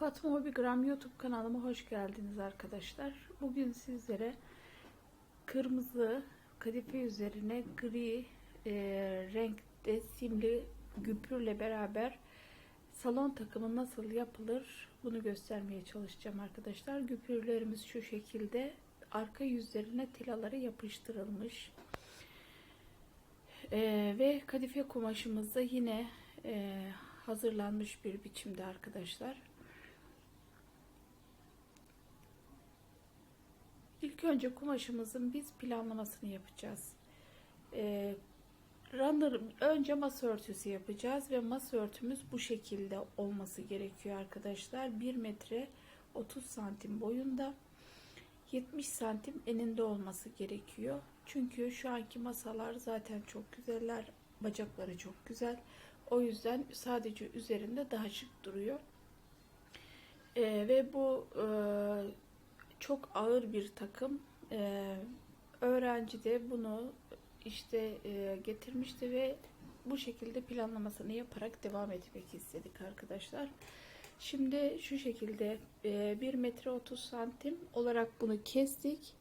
Fatma Hobigram YouTube kanalıma hoş geldiniz arkadaşlar. Bugün sizlere kırmızı kadife üzerine gri e, renkte simli güpürle beraber salon takımı nasıl yapılır bunu göstermeye çalışacağım arkadaşlar. Güpürlerimiz şu şekilde arka yüzlerine tilaları yapıştırılmış. E, ve kadife kumaşımız da yine e, hazırlanmış bir biçimde arkadaşlar. İlk önce kumaşımızın biz planlamasını yapacağız. Ee, runner, önce masa örtüsü yapacağız ve masa örtümüz bu şekilde olması gerekiyor arkadaşlar. 1 metre 30 santim boyunda 70 santim eninde olması gerekiyor. Çünkü şu anki masalar zaten çok güzeller. Bacakları çok güzel. O yüzden sadece üzerinde daha şık duruyor. Ee, ve bu e, çok ağır bir takım. Ee, öğrenci de bunu işte e, getirmişti ve bu şekilde planlamasını yaparak devam etmek istedik arkadaşlar. Şimdi şu şekilde e, 1 metre 30 santim olarak bunu kestik.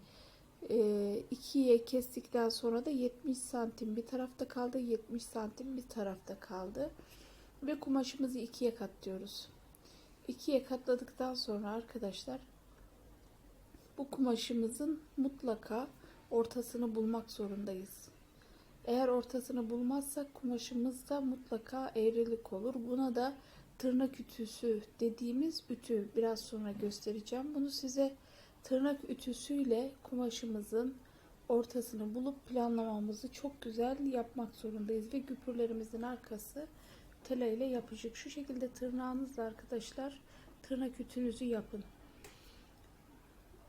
E, ikiye kestikten sonra da 70 santim bir tarafta kaldı. 70 santim bir tarafta kaldı. Ve kumaşımızı ikiye katlıyoruz. İkiye katladıktan sonra arkadaşlar bu kumaşımızın mutlaka ortasını bulmak zorundayız. Eğer ortasını bulmazsak kumaşımızda mutlaka eğrilik olur. Buna da tırnak ütüsü dediğimiz ütü biraz sonra göstereceğim. Bunu size tırnak ütüsüyle kumaşımızın ortasını bulup planlamamızı çok güzel yapmak zorundayız. Ve güpürlerimizin arkası tela ile yapışık. Şu şekilde tırnağınızla arkadaşlar tırnak ütünüzü yapın.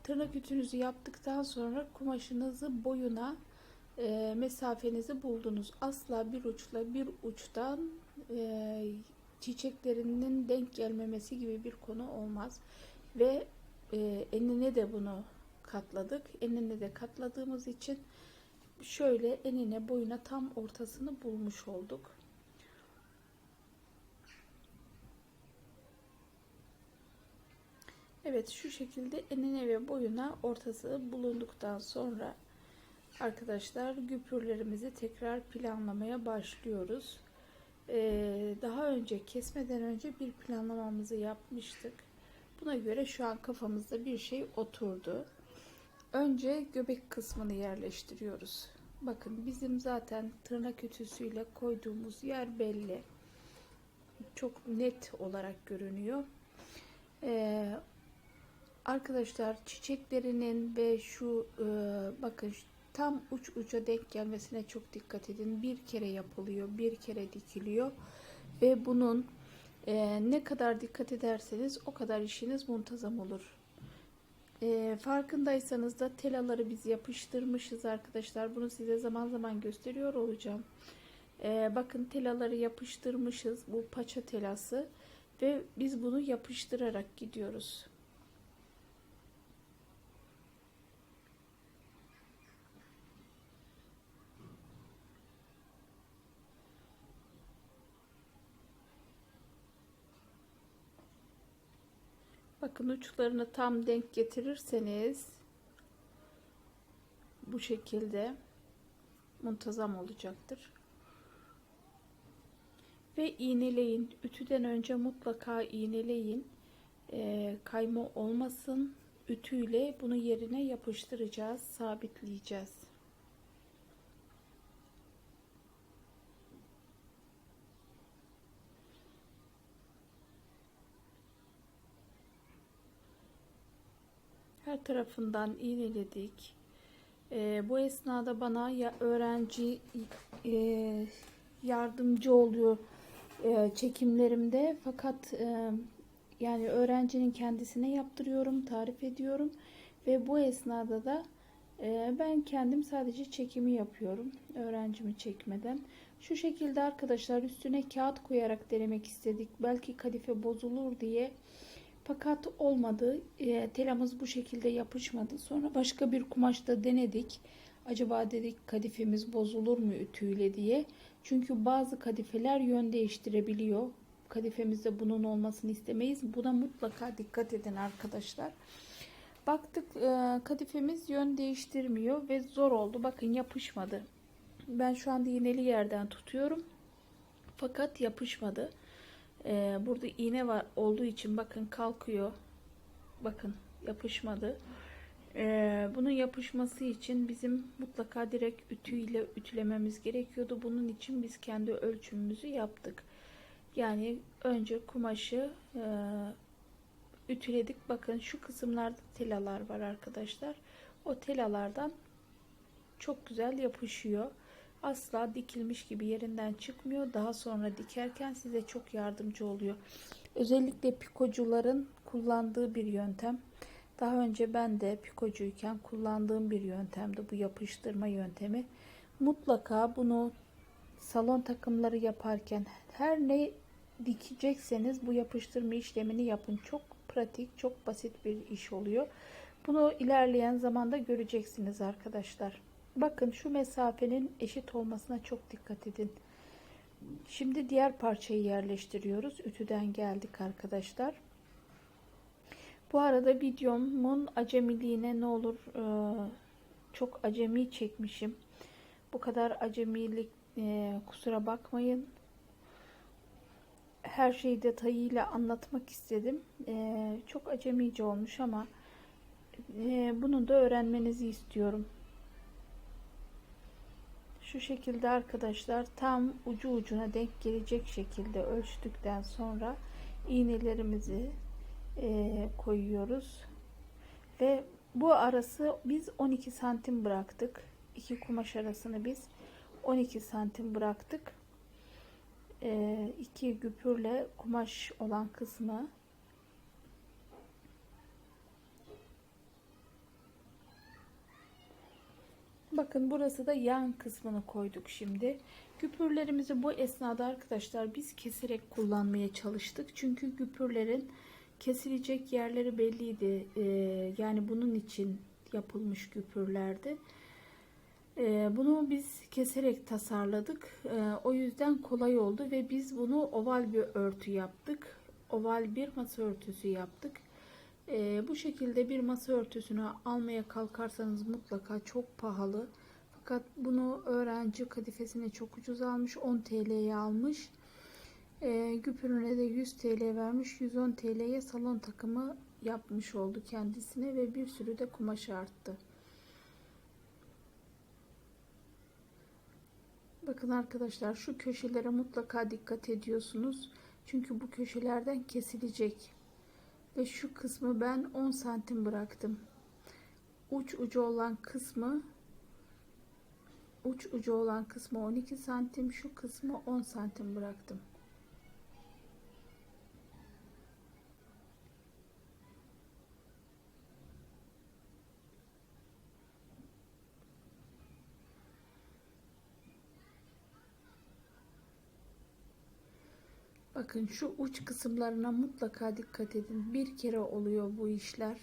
Tırnak ütünüzü yaptıktan sonra kumaşınızı boyuna e, mesafenizi buldunuz. Asla bir uçla bir uçtan e, çiçeklerinin denk gelmemesi gibi bir konu olmaz. Ve e, enine de bunu katladık. Enine de katladığımız için şöyle enine boyuna tam ortasını bulmuş olduk. Evet şu şekilde enine ve boyuna ortası bulunduktan sonra arkadaşlar güpürlerimizi tekrar planlamaya başlıyoruz. Ee, daha önce kesmeden önce bir planlamamızı yapmıştık. Buna göre şu an kafamızda bir şey oturdu. Önce göbek kısmını yerleştiriyoruz. Bakın bizim zaten tırnak ütüsüyle koyduğumuz yer belli. Çok net olarak görünüyor. Ee, Arkadaşlar çiçeklerinin ve şu e, bakın tam uç uca denk gelmesine çok dikkat edin. Bir kere yapılıyor, bir kere dikiliyor ve bunun e, ne kadar dikkat ederseniz o kadar işiniz muntazam olur. E, farkındaysanız da telaları biz yapıştırmışız arkadaşlar. Bunu size zaman zaman gösteriyor olacağım. Bakın telaları yapıştırmışız. Bu paça telası ve biz bunu yapıştırarak gidiyoruz. Bakın uçlarını tam denk getirirseniz bu şekilde muntazam olacaktır. Ve iğneleyin. Ütüden önce mutlaka iğneleyin. E, kayma olmasın. Ütüyle bunu yerine yapıştıracağız, sabitleyeceğiz. Her tarafından iğneledik. E, bu esnada bana ya öğrenci e, yardımcı oluyor e, çekimlerimde. Fakat e, yani öğrencinin kendisine yaptırıyorum, tarif ediyorum ve bu esnada da e, ben kendim sadece çekimi yapıyorum. Öğrencimi çekmeden. Şu şekilde arkadaşlar üstüne kağıt koyarak denemek istedik. Belki kadife bozulur diye. Fakat olmadı. E, telamız bu şekilde yapışmadı. Sonra başka bir kumaşta denedik. Acaba dedik kadifemiz bozulur mu ütüyle diye. Çünkü bazı kadifeler yön değiştirebiliyor. kadifemizde bunun olmasını istemeyiz. Buna mutlaka dikkat edin arkadaşlar. Baktık e, kadifemiz yön değiştirmiyor ve zor oldu. Bakın yapışmadı. Ben şu anda iğneli yerden tutuyorum. Fakat yapışmadı. E, burada iğne var olduğu için bakın kalkıyor. Bakın yapışmadı. E, bunun yapışması için bizim mutlaka direkt ütüyle ütülememiz gerekiyordu. Bunun için biz kendi ölçümümüzü yaptık. Yani önce kumaşı e, ütüledik. Bakın şu kısımlarda telalar var arkadaşlar. O telalardan çok güzel yapışıyor. Asla dikilmiş gibi yerinden çıkmıyor. Daha sonra dikerken size çok yardımcı oluyor. Özellikle pikocuların kullandığı bir yöntem. Daha önce ben de pikocuyken kullandığım bir yöntemdi bu yapıştırma yöntemi. Mutlaka bunu salon takımları yaparken her ne dikecekseniz bu yapıştırma işlemini yapın. Çok pratik, çok basit bir iş oluyor. Bunu ilerleyen zamanda göreceksiniz arkadaşlar. Bakın şu mesafenin eşit olmasına çok dikkat edin. Şimdi diğer parçayı yerleştiriyoruz. Ütüden geldik arkadaşlar. Bu arada videomun acemiliğine ne olur e, çok acemi çekmişim. Bu kadar acemilik e, kusura bakmayın. Her şeyi detayıyla anlatmak istedim. E, çok acemice olmuş ama bunu da öğrenmenizi istiyorum. Şu şekilde arkadaşlar tam ucu ucuna denk gelecek şekilde ölçtükten sonra iğnelerimizi e, koyuyoruz. Ve bu arası biz 12 santim bıraktık. İki kumaş arasını biz 12 santim bıraktık. E, iki güpürle kumaş olan kısmı Bakın burası da yan kısmını koyduk şimdi. Güpürlerimizi bu esnada arkadaşlar biz keserek kullanmaya çalıştık. Çünkü güpürlerin kesilecek yerleri belliydi. Ee, yani bunun için yapılmış güpürlerdi. Ee, bunu biz keserek tasarladık. Ee, o yüzden kolay oldu ve biz bunu oval bir örtü yaptık. Oval bir masa örtüsü yaptık. Ee, bu şekilde bir masa örtüsünü almaya kalkarsanız mutlaka çok pahalı. Fakat bunu öğrenci kadifesine çok ucuz almış. 10 TL'ye almış. E, güpürüne de 100 TL vermiş. 110 TL'ye salon takımı yapmış oldu kendisine ve bir sürü de kumaş arttı. Bakın arkadaşlar şu köşelere mutlaka dikkat ediyorsunuz. Çünkü bu köşelerden kesilecek. Ve şu kısmı ben 10 santim bıraktım. Uç ucu olan kısmı uç ucu olan kısmı 12 santim şu kısmı 10 santim bıraktım. Bakın şu uç kısımlarına mutlaka dikkat edin. Bir kere oluyor bu işler.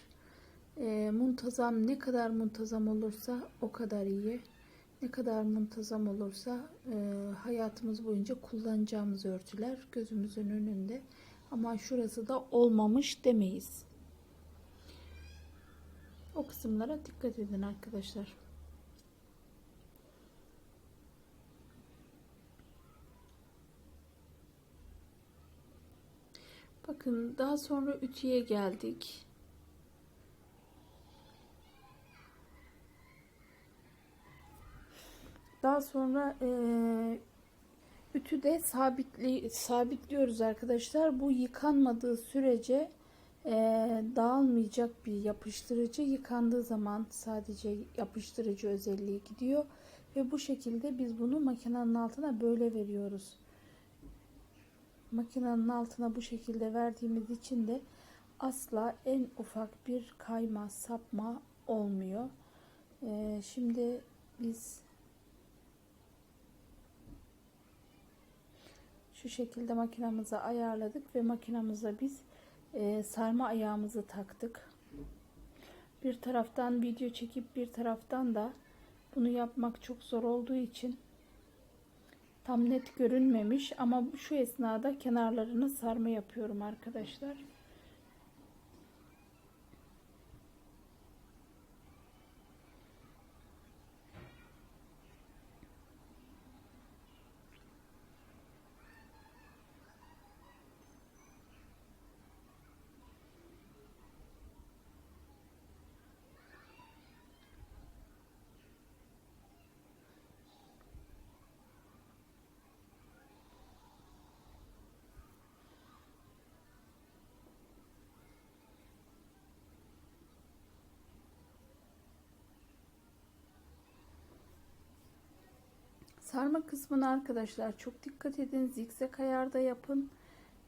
E, muntazam ne kadar muntazam olursa o kadar iyi. Ne kadar muntazam olursa e, hayatımız boyunca kullanacağımız örtüler gözümüzün önünde. Ama şurası da olmamış demeyiz. O kısımlara dikkat edin arkadaşlar. Bakın daha sonra ütüye geldik. Daha sonra e, ütüde sabitli, sabitliyoruz arkadaşlar. Bu yıkanmadığı sürece e, dağılmayacak bir yapıştırıcı. Yıkandığı zaman sadece yapıştırıcı özelliği gidiyor. Ve bu şekilde biz bunu makinenin altına böyle veriyoruz makinenin altına bu şekilde verdiğimiz için de asla en ufak bir kayma sapma olmuyor. Ee, şimdi biz şu şekilde makinamızı ayarladık ve makinamıza biz e, sarma ayağımızı taktık. Bir taraftan video çekip bir taraftan da bunu yapmak çok zor olduğu için Tam net görünmemiş ama şu esnada kenarlarını sarma yapıyorum arkadaşlar. Sarma kısmına arkadaşlar çok dikkat edin. Zikzak ayarda yapın.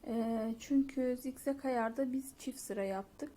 Ee, çünkü zikzak ayarda biz çift sıra yaptık.